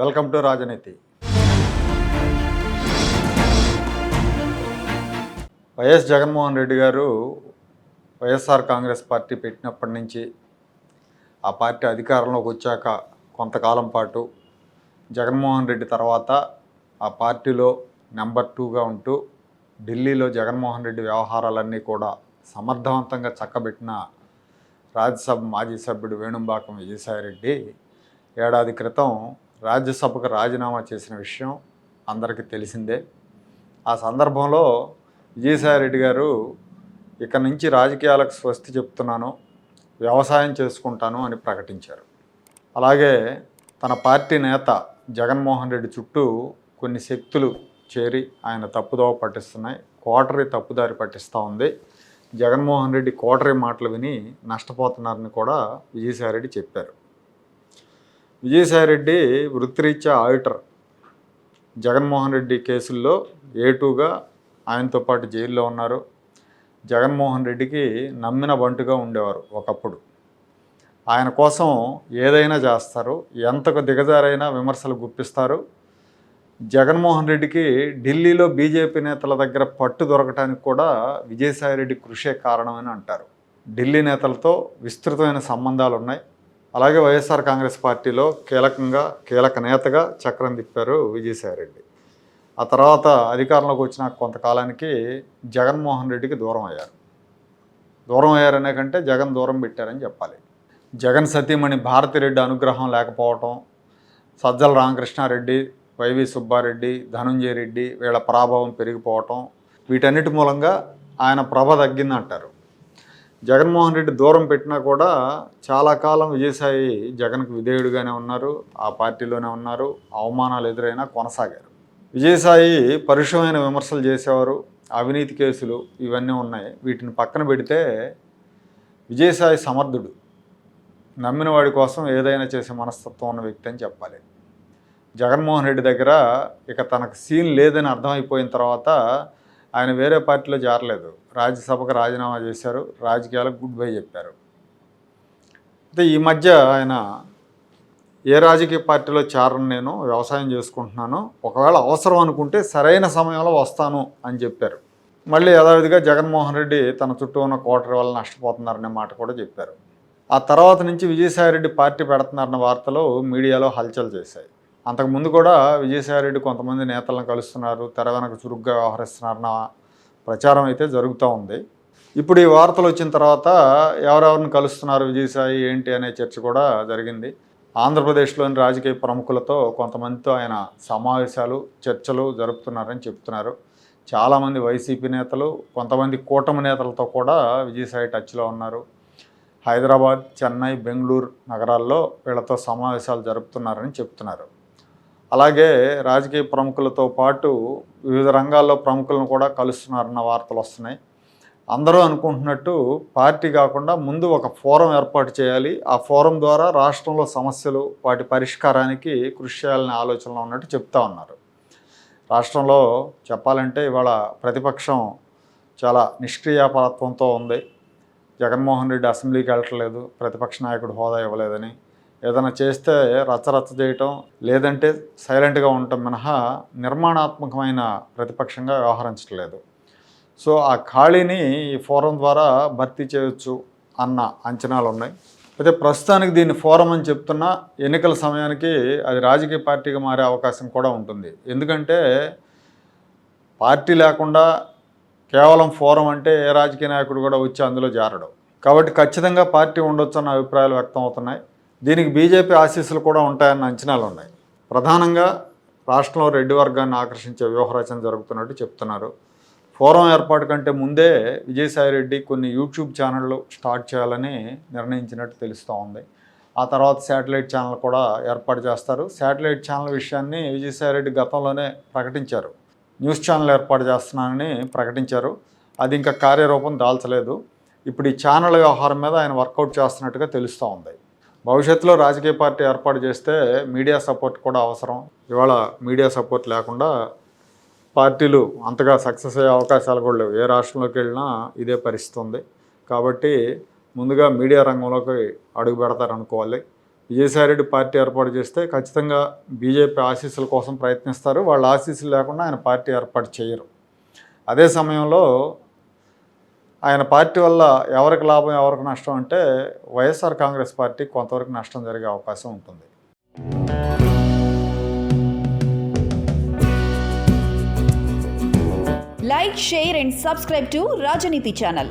Welcome to Rajaneeti. YS Jaganmohan Reddy garu YSR Congress party పెట్టినప్పటి నుంచి ఆ party అధికారంలోకి వచ్చాక కొంతకాలం పాటు జగన్మోహన్ రెడ్డి తర్వాత ఆ పార్టీలో నెంబర్ టూగా ఉంటూ ఢిల్లీలో జగన్మోహన్ రెడ్డి వ్యవహారాలన్నీ కూడా సమర్థవంతంగా చక్కబెట్టిన రాజ్యసభ మాజీ సభ్యుడు వేణుంబాకం విజయసాయిరెడ్డి. ఏడాది క్రితం రాజ్యసభకు రాజీనామా చేసిన విషయం అందరికీ తెలిసిందే. ఆ సందర్భంలో విజయసాయిరెడ్డి గారు ఇక నుంచి రాజకీయాలకు స్వస్తి చెప్తున్నాను వ్యవసాయం చేసుకుంటాను అని ప్రకటించారు. అలాగే తన పార్టీ నేత జగన్మోహన్ రెడ్డి చుట్టూ కొన్ని శక్తులు చేరి ఆయన తప్పుదోవ పట్టిస్తున్నాయి కోటరీ తప్పుదారి పట్టిస్తూ ఉంది. జగన్మోహన్ రెడ్డి కోటరీ మాటలు విని నష్టపోతున్నారని కూడా విజయసాయిరెడ్డి చెప్పారు. విజయసాయిరెడ్డి వృత్తిరీత్యా ఆడిటర్. జగన్మోహన్ రెడ్డి కేసుల్లో ఏ టూగా ఆయనతో పాటు జైల్లో ఉన్నారు. జగన్మోహన్ రెడ్డికి నమ్మిన బంటుగా ఉండేవారు ఒకప్పుడు. ఆయన కోసం ఏదైనా చేస్తారు ఎంతకు దిగజారైనా విమర్శలు గుప్పిస్తారు. జగన్మోహన్ రెడ్డికి ఢిల్లీలో బీజేపీ నేతల దగ్గర పట్టు దొరకటానికి కూడా విజయసాయిరెడ్డి కృషే కారణమని అంటారు. ఢిల్లీ నేతలతో విస్తృతమైన సంబంధాలు ఉన్నాయి అలాగే వైఎస్ఆర్ కాంగ్రెస్ పార్టీలో కీలకంగా కీలక నేతగా చక్రం తిప్పారు విజయసాయిరెడ్డి. ఆ తర్వాత అధికారంలోకి వచ్చిన కొంతకాలానికి జగన్మోహన్ రెడ్డికి దూరం అయ్యారు. దూరం అయ్యారనే కంటే జగన్ దూరం పెట్టారని చెప్పాలి. జగన్ సతీమణి భారతిరెడ్డి అనుగ్రహం లేకపోవటం సజ్జల రామకృష్ణారెడ్డి వైవి సుబ్బారెడ్డి ధనుంజయ రెడ్డి వీళ్ళ ప్రాభావం పెరిగిపోవటం వీటన్నిటి మూలంగా ఆయన ప్రభ తగ్గిందంటారు. జగన్మోహన్ రెడ్డి దూరం పెట్టినా కూడా చాలా కాలం విజయసాయి జగన్కు విధేయుడిగానే ఉన్నారు ఆ పార్టీలోనే ఉన్నారు అవమానాలు ఎదురైనా కొనసాగారు. విజయసాయి పరుషమైన విమర్శలు చేసేవారు అవినీతి కేసులు ఇవన్నీ ఉన్నాయి. వీటిని పక్కన పెడితే విజయసాయి సమర్థుడు నమ్మిన వాడి కోసం ఏదైనా చేసే మనస్తత్వం ఉన్న వ్యక్తి అని చెప్పాలి. జగన్మోహన్ రెడ్డి దగ్గర ఇక తనకు సీన్ లేదని అర్థమైపోయిన తర్వాత ఆయన వేరే పార్టీలో చేరలేదు రాజ్యసభకు రాజీనామా చేశారు. రాజకీయాలకు గుడ్ బై చెప్పారు. అయితే ఈ మధ్య ఆయన ఏ రాజకీయ పార్టీలో చేరను నేను వ్యవసాయం చేసుకుంటున్నాను ఒకవేళ అవసరం అనుకుంటే సరైన సమయంలో వస్తాను అని చెప్పారు. మళ్ళీ యథావిధిగా జగన్మోహన్ రెడ్డి తన చుట్టూ ఉన్న కోటరి వల్ల నష్టపోతున్నారనే మాట కూడా చెప్పారు. ఆ తర్వాత నుంచి విజయసాయిరెడ్డి పార్టీ పెడుతున్నారన్న వార్తలు మీడియాలో హల్చల్ చేశాయి. అంతకుముందు కూడా విజయసాయిరెడ్డి కొంతమంది నేతలను కలుస్తున్నారు తెర వెనక చురుగ్గా వ్యవహరిస్తున్నారన్న ప్రచారం అయితే జరుగుతూ ఉంది. ఇప్పుడు ఈ వార్తలు వచ్చిన తర్వాత ఎవరెవరిని కలుస్తున్నారు విజయసాయి ఏంటి అనే చర్చ కూడా జరిగింది. ఆంధ్రప్రదేశ్లోని రాజకీయ ప్రముఖులతో కొంతమందితో ఆయన సమావేశాలు చర్చలు జరుపుతున్నారని చెప్తున్నారు. చాలామంది వైసీపీ నేతలు కొంతమంది కూటమి నేతలతో కూడా విజయసాయి టచ్లో ఉన్నారు. హైదరాబాద్ చెన్నై బెంగళూరు నగరాల్లో వీళ్ళతో సమావేశాలు జరుపుతున్నారని చెప్తున్నారు. అలాగే రాజకీయ ప్రముఖులతో పాటు వివిధ రంగాల్లో ప్రముఖులను కూడా కలుస్తున్నారన్న వార్తలు వస్తున్నాయి. అందరూ అనుకుంటున్నట్టు పార్టీ కాకుండా ముందు ఒక ఫోరం ఏర్పాటు చేయాలి. ఆ ఫోరం ద్వారా రాష్ట్రంలో సమస్యలు వాటి పరిష్కారానికి కృషి చేయాలనే ఆలోచనలో ఉన్నట్టు చెప్తా ఉన్నారు. రాష్ట్రంలో చెప్పాలంటే ఇవాళ ప్రతిపక్షం చాలా నిష్క్రియాపరత్వంతో ఉంది. జగన్మోహన్ రెడ్డి అసెంబ్లీకి వెళ్ళట్లేదు. ప్రతిపక్ష నాయకుడు హోదా ఇవ్వలేదని. ఏదైనా చేస్తే రచ్చరచ్చ చేయటం లేదంటే సైలెంట్గా ఉండటం మినహా నిర్మాణాత్మకమైన ప్రతిపక్షంగా వ్యవహరించట్లేదు. సో ఆ ఖాళీని ఈ ఫోరం ద్వారా భర్తీ చేయొచ్చు అన్న అంచనాలు ఉన్నాయి అయితే ప్రస్తుతానికి దీన్ని ఫోరం అని చెప్తున్నా ఎన్నికల సమయానికి అది రాజకీయ పార్టీగా మారే అవకాశం కూడా ఉంటుంది. ఎందుకంటే పార్టీ లేకుండా కేవలం ఫోరం అంటే ఏ రాజకీయ నాయకుడు కూడా వచ్చి అందులో జారడు. కాబట్టి ఖచ్చితంగా పార్టీ ఉండొచ్చు అన్న అభిప్రాయాలు వ్యక్తం అవుతున్నాయి. దీనికి బీజేపీ ఆశీస్సులు కూడా ఉంటాయన్న అంచనాలు ఉన్నాయి. ప్రధానంగా రాష్ట్రంలో రెడ్డి వర్గాన్ని ఆకర్షించే వ్యూహరచన జరుగుతున్నట్టు చెప్తున్నారు. ఫోరం ఏర్పాటు కంటే ముందే విజయసాయిరెడ్డి కొన్ని యూట్యూబ్ ఛానళ్ళు స్టార్ట్ చేయాలని నిర్ణయించినట్టు తెలుస్తూ ఉంది. ఆ తర్వాత శాటిలైట్ ఛానల్ కూడా ఏర్పాటు చేస్తారు. శాటిలైట్ ఛానల్ విషయాన్ని విజయసాయిరెడ్డి గతంలోనే ప్రకటించారు. న్యూస్ ఛానల్ ఏర్పాటు చేస్తున్నానని ప్రకటించారు. అది ఇంకా కార్యరూపం దాల్చలేదు. ఇప్పుడు ఈ ఛానల్ వ్యవహారం మీద ఆయన వర్కౌట్ చేస్తున్నట్టుగా తెలుస్తూ ఉంది. భవిష్యత్తులో రాజకీయ పార్టీ ఏర్పాటు చేస్తే మీడియా సపోర్ట్ కూడా అవసరం. ఇవాళ మీడియా సపోర్ట్ లేకుండా పార్టీలు అంతగా సక్సెస్ అయ్యే అవకాశాలు కూడా లేవు. ఏ రాష్ట్రంలోకి వెళ్ళినా ఇదే పరిస్థితి ఉంది. కాబట్టి ముందుగా మీడియా రంగంలోకి అడుగు పెడతారనుకోవాలి విజయసాయిరెడ్డి పార్టీ ఏర్పాటు చేస్తే ఖచ్చితంగా బీజేపీ ఆశీస్సుల కోసం ప్రయత్నిస్తారు. వాళ్ళ ఆశీస్సులు లేకుండా ఆయన పార్టీ ఏర్పాటు చేయరు. అదే సమయంలో ఆయన పార్టీ వల్ల ఎవరికి లాభం ఎవరికి నష్టం అంటే వైఎస్ఆర్ కాంగ్రెస్ పార్టీ కొంతవరకు నష్టం జరిగే అవకాశం ఉంటుంది. Like share and subscribe to Rajaneeti channel